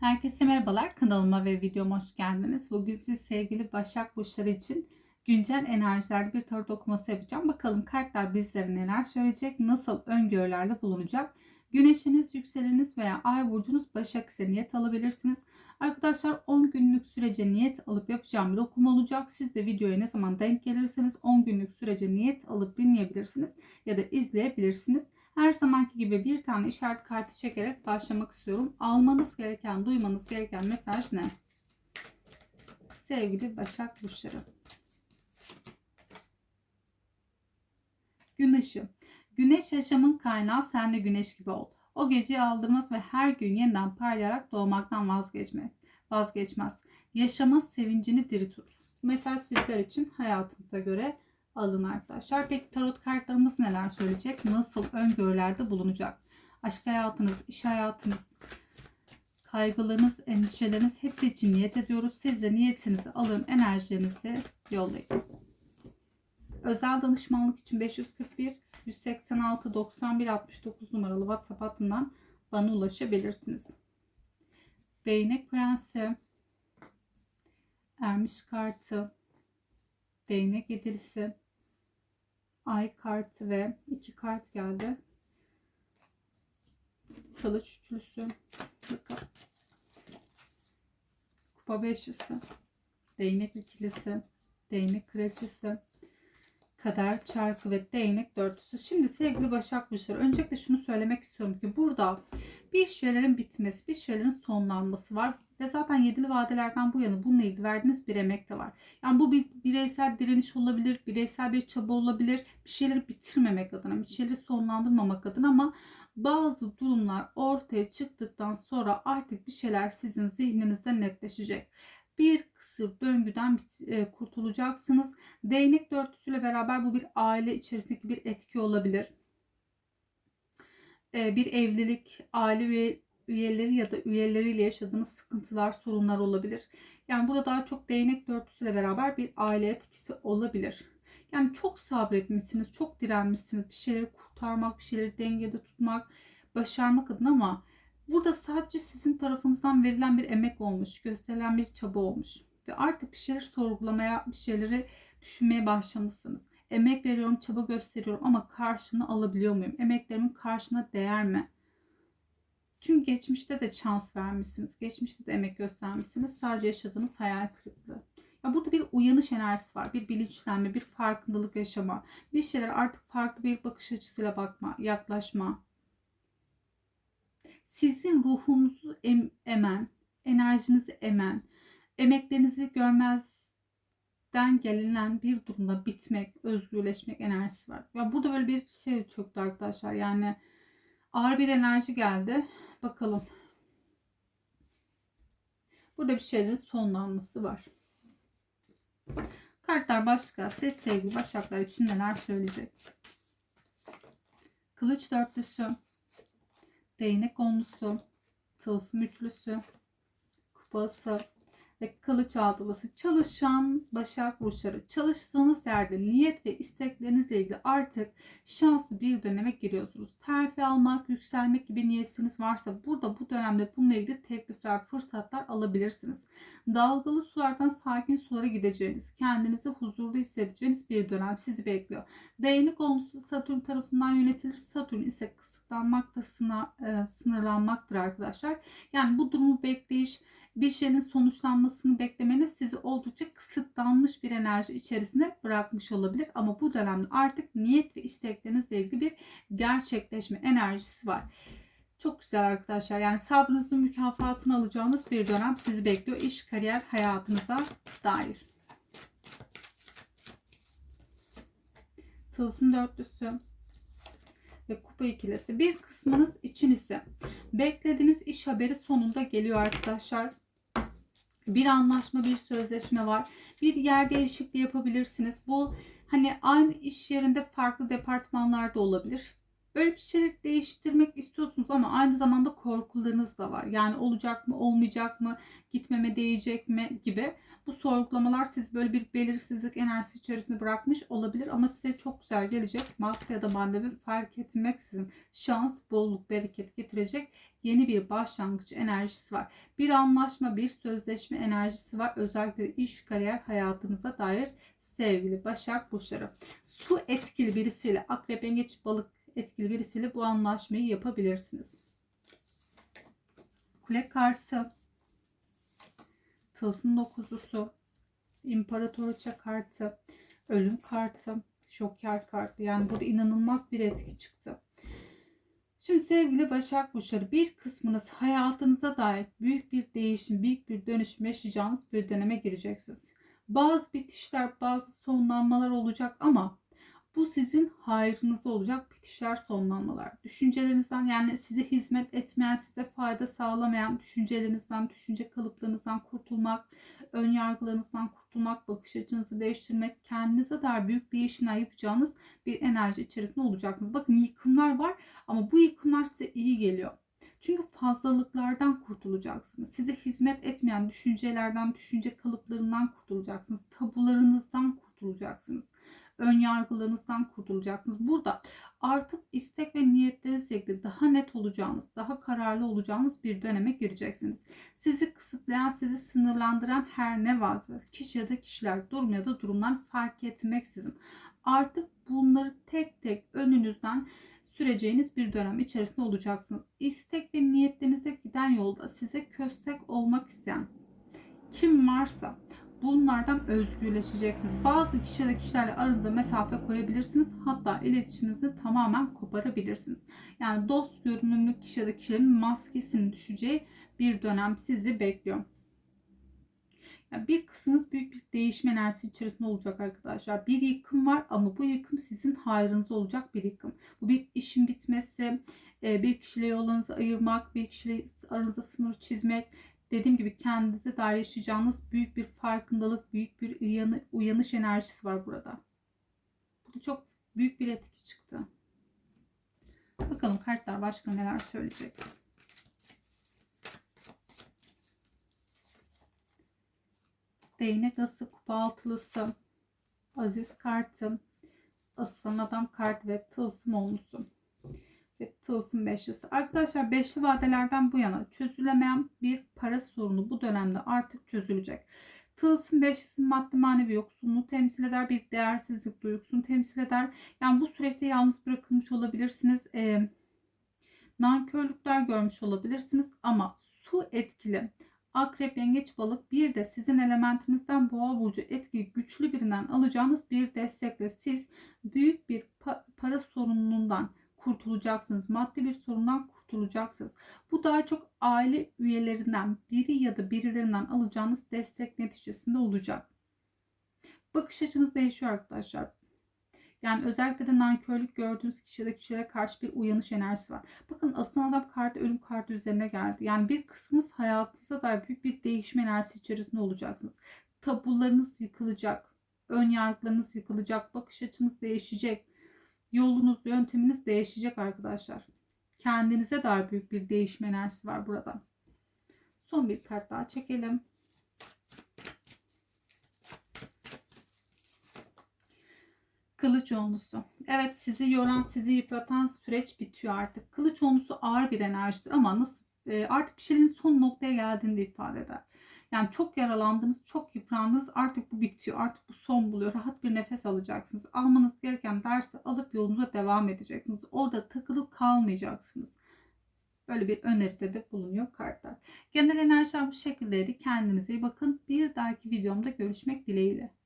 Herkese merhabalar. Kanalıma ve videoma hoş geldiniz. Bugün siz sevgili Başak Burçları için güncel enerjilerde bir tarot okuması yapacağım. Bakalım kartlar bizlere neler söyleyecek, nasıl öngörülerde bulunacak. Güneşiniz, yükseleniniz veya ay burcunuz Başak ise niyet alabilirsiniz. Arkadaşlar 10 günlük sürece niyet alıp yapacağım bir okuma olacak. Siz de videoya ne zaman denk gelirseniz 10 günlük sürece niyet alıp dinleyebilirsiniz ya da izleyebilirsiniz. Her zamanki gibi bir tane işaret kartı çekerek başlamak istiyorum. Almanız gereken, duymanız gereken mesaj ne? Sevgili Başak Burçları. Gün ışığı. Güneş yaşamın kaynağı sen de güneş gibi ol. O geceyi aldırmaz ve her gün yeniden parlayarak doğmaktan vazgeçmek. Vazgeçmez. Yaşama sevincini diri tut. Mesaj sizler için hayatınıza göre alın arkadaşlar. Peki tarot kartlarımız neler söyleyecek? Nasıl öngörülerde bulunacak? Aşk hayatınız, iş hayatınız, kaygılarınız, endişeleriniz hepsi için niyet ediyoruz. Siz de niyetinizi alın, enerjinizi yollayın. Özel danışmanlık için 541 186 91 69 numaralı WhatsApp hattından bana ulaşabilirsiniz. Değnek Prensi, Ermiş Kartı, Değnek Yedilisi, Ay kartı ve iki kart geldi. Kılıç üçlüsü, bakalım. Kupa beşlisi, Değnek ikilisi, Değnek kraliçesi, kader çarkı ve değnek dörtlüsü. Şimdi sevgili Başak Burçları öncelikle şunu söylemek istiyorum ki burada bir şeylerin bitmesi, bir şeylerin sonlanması var. Ve zaten yedili vadelerden bu yana bununla ilgili verdiğiniz bir emek de var. Yani bu bir bireysel direniş olabilir, bireysel bir çaba olabilir. Bir şeyleri bitirmemek adına, bir şeyleri sonlandırmamak adına ama bazı durumlar ortaya çıktıktan sonra artık bir şeyler sizin zihninizde netleşecek bir kısır döngüden e, kurtulacaksınız. Değnek dörtlüsüyle beraber bu bir aile içerisindeki bir etki olabilir. E, bir evlilik, aile üyeleri ya da üyeleriyle yaşadığınız sıkıntılar, sorunlar olabilir. Yani burada daha çok değnek dörtlüsüyle beraber bir aile etkisi olabilir. Yani çok sabretmişsiniz, çok direnmişsiniz bir şeyleri kurtarmak, bir şeyleri dengede tutmak, başarmak adına ama Burada sadece sizin tarafınızdan verilen bir emek olmuş, gösterilen bir çaba olmuş. Ve artık bir şeyleri sorgulamaya, bir şeyleri düşünmeye başlamışsınız. Emek veriyorum, çaba gösteriyorum ama karşını alabiliyor muyum? Emeklerimin karşına değer mi? Çünkü geçmişte de şans vermişsiniz. Geçmişte de emek göstermişsiniz. Sadece yaşadığınız hayal kırıklığı. Ya burada bir uyanış enerjisi var. Bir bilinçlenme, bir farkındalık yaşama. Bir şeyler artık farklı bir bakış açısıyla bakma, yaklaşma sizin ruhunuzu em, emen, enerjinizi emen, emeklerinizi görmezden gelinen bir durumda bitmek, özgürleşmek enerjisi var. Ya burada böyle bir şey çöktü arkadaşlar. Yani ağır bir enerji geldi. Bakalım. Burada bir şeylerin sonlanması var. Kartlar başka. Ses sevgi başaklar için neler söyleyecek? Kılıç dörtlüsü değnek onlusu, tılsım üçlüsü, kupası, ve kılıç altılısı çalışan Başak Burçları çalıştığınız yerde niyet ve isteklerinizle ilgili artık şanslı bir döneme giriyorsunuz. Terfi almak, yükselmek gibi niyetiniz varsa burada bu dönemde bununla ilgili teklifler, fırsatlar alabilirsiniz. Dalgalı sulardan sakin sulara gideceğiniz, kendinizi huzurlu hissedeceğiniz bir dönem sizi bekliyor. Değnek olmuşsa Satürn tarafından yönetilir. Satürn ise kısıtlanmaktır, e, sınırlanmaktır arkadaşlar. Yani bu durumu bekleyiş, bir şeyin sonuçlanmasını beklemeniz sizi oldukça kısıtlanmış bir enerji içerisinde bırakmış olabilir. Ama bu dönemde artık niyet ve isteklerinizle ilgili bir gerçekleşme enerjisi var. Çok güzel arkadaşlar. Yani sabrınızın mükafatını alacağınız bir dönem sizi bekliyor. İş, kariyer, hayatınıza dair. Tılsım dörtlüsü ve kupa ikilisi. Bir kısmınız için ise beklediğiniz iş haberi sonunda geliyor arkadaşlar. Bir anlaşma, bir sözleşme var. Bir yer değişikliği yapabilirsiniz. Bu hani aynı iş yerinde farklı departmanlarda olabilir. Böyle bir şeyleri değiştirmek istiyorsunuz ama aynı zamanda korkularınız da var. Yani olacak mı, olmayacak mı, gitmeme değecek mi gibi. Bu sorgulamalar siz böyle bir belirsizlik enerjisi içerisinde bırakmış olabilir ama size çok güzel gelecek. Madde ya da manevi fark etmeksizin şans, bolluk, bereket getirecek yeni bir başlangıç enerjisi var. Bir anlaşma, bir sözleşme enerjisi var. Özellikle iş, kariyer hayatınıza dair sevgili Başak Burçları. Su etkili birisiyle, akrep, yengeç, balık etkili birisiyle bu anlaşmayı yapabilirsiniz. Kule kartı, tılsım dokuzusu, imparatoriçe kartı, ölüm kartı, şoker kartı. Yani burada inanılmaz bir etki çıktı. Şimdi sevgili Başak Burçları bir kısmınız hayatınıza dair büyük bir değişim, büyük bir dönüşüm yaşayacağınız bir döneme gireceksiniz. Bazı bitişler, bazı sonlanmalar olacak ama bu sizin hayrınıza olacak bitişler, sonlanmalar. Düşüncelerinizden yani size hizmet etmeyen, size fayda sağlamayan düşüncelerinizden, düşünce kalıplarınızdan kurtulmak, ön yargılarınızdan kurtulmak, bakış açınızı değiştirmek, kendinize dair büyük değişimler yapacağınız bir enerji içerisinde olacaksınız. Bakın yıkımlar var ama bu yıkımlar size iyi geliyor. Çünkü fazlalıklardan kurtulacaksınız. Size hizmet etmeyen düşüncelerden, düşünce kalıplarından kurtulacaksınız. Tabularınızdan kurtulacaksınız. Ön yargılarınızdan kurtulacaksınız. Burada artık istek ve niyetlerinizle ilgili daha net olacağınız, daha kararlı olacağınız bir döneme gireceksiniz. Sizi kısıtlayan, sizi sınırlandıran her ne varsa kişi ya da kişiler, durum ya da durumlar fark etmeksizin artık bunları tek tek önünüzden süreceğiniz bir dönem içerisinde olacaksınız. İstek ve niyetlerinize giden yolda size köstek olmak isteyen kim varsa bunlardan özgürleşeceksiniz. Bazı kişi de kişilerle aranıza mesafe koyabilirsiniz. Hatta iletişiminizi tamamen koparabilirsiniz. Yani dost görünümlü kişi ya da kişilerin maskesinin düşeceği bir dönem sizi bekliyor. Bir kısmınız büyük bir değişme enerjisi içerisinde olacak arkadaşlar. Bir yıkım var ama bu yıkım sizin hayrınıza olacak bir yıkım. Bu bir işin bitmesi, e, bir kişiyle yollarınızı ayırmak, bir kişiyle aranızda sınır çizmek. Dediğim gibi kendinize dair yaşayacağınız büyük bir farkındalık, büyük bir uyanış enerjisi var burada. Burada çok büyük bir etki çıktı. Bakalım kartlar başka neler söyleyecek. değnek ası, kupa altılısı, aziz kartı, aslan adam kartı ve tılsım olmuşsun. Ve tılsım beşlisi. Arkadaşlar beşli vadelerden bu yana çözülemeyen bir para sorunu bu dönemde artık çözülecek. Tılsım beşlisi maddi manevi yoksunluğu temsil eder. Bir değersizlik duygusunu temsil eder. Yani bu süreçte yalnız bırakılmış olabilirsiniz. E, nankörlükler görmüş olabilirsiniz. Ama su etkili Akrep, yengeç, balık bir de sizin elementinizden boğa burcu etki güçlü birinden alacağınız bir destekle siz büyük bir pa- para sorunundan kurtulacaksınız. Maddi bir sorundan kurtulacaksınız. Bu daha çok aile üyelerinden biri ya da birilerinden alacağınız destek neticesinde olacak. Bakış açınız değişiyor arkadaşlar. Yani özellikle de nankörlük gördüğünüz kişide kişilere karşı bir uyanış enerjisi var. Bakın aslan adam kartı ölüm kartı üzerine geldi. Yani bir kısmınız hayatınıza dair büyük bir değişim enerjisi içerisinde olacaksınız. Tabularınız yıkılacak. Ön yargılarınız yıkılacak. Bakış açınız değişecek. Yolunuz, yönteminiz değişecek arkadaşlar. Kendinize dair büyük bir değişim enerjisi var burada. Son bir kart daha çekelim. Kılıç onlusu. Evet sizi yoran, sizi yıpratan süreç bitiyor artık. Kılıç onlusu ağır bir enerjidir ama nasıl e, artık bir şeyin son noktaya geldiğini de ifade eder. Yani çok yaralandınız, çok yıprandınız. Artık bu bitiyor. Artık bu son buluyor. Rahat bir nefes alacaksınız. Almanız gereken dersi alıp yolunuza devam edeceksiniz. Orada takılıp kalmayacaksınız. Böyle bir öneride de bulunuyor kartlar. Genel enerjiler bu şekildeydi. Kendinize iyi bakın. Bir dahaki videomda görüşmek dileğiyle.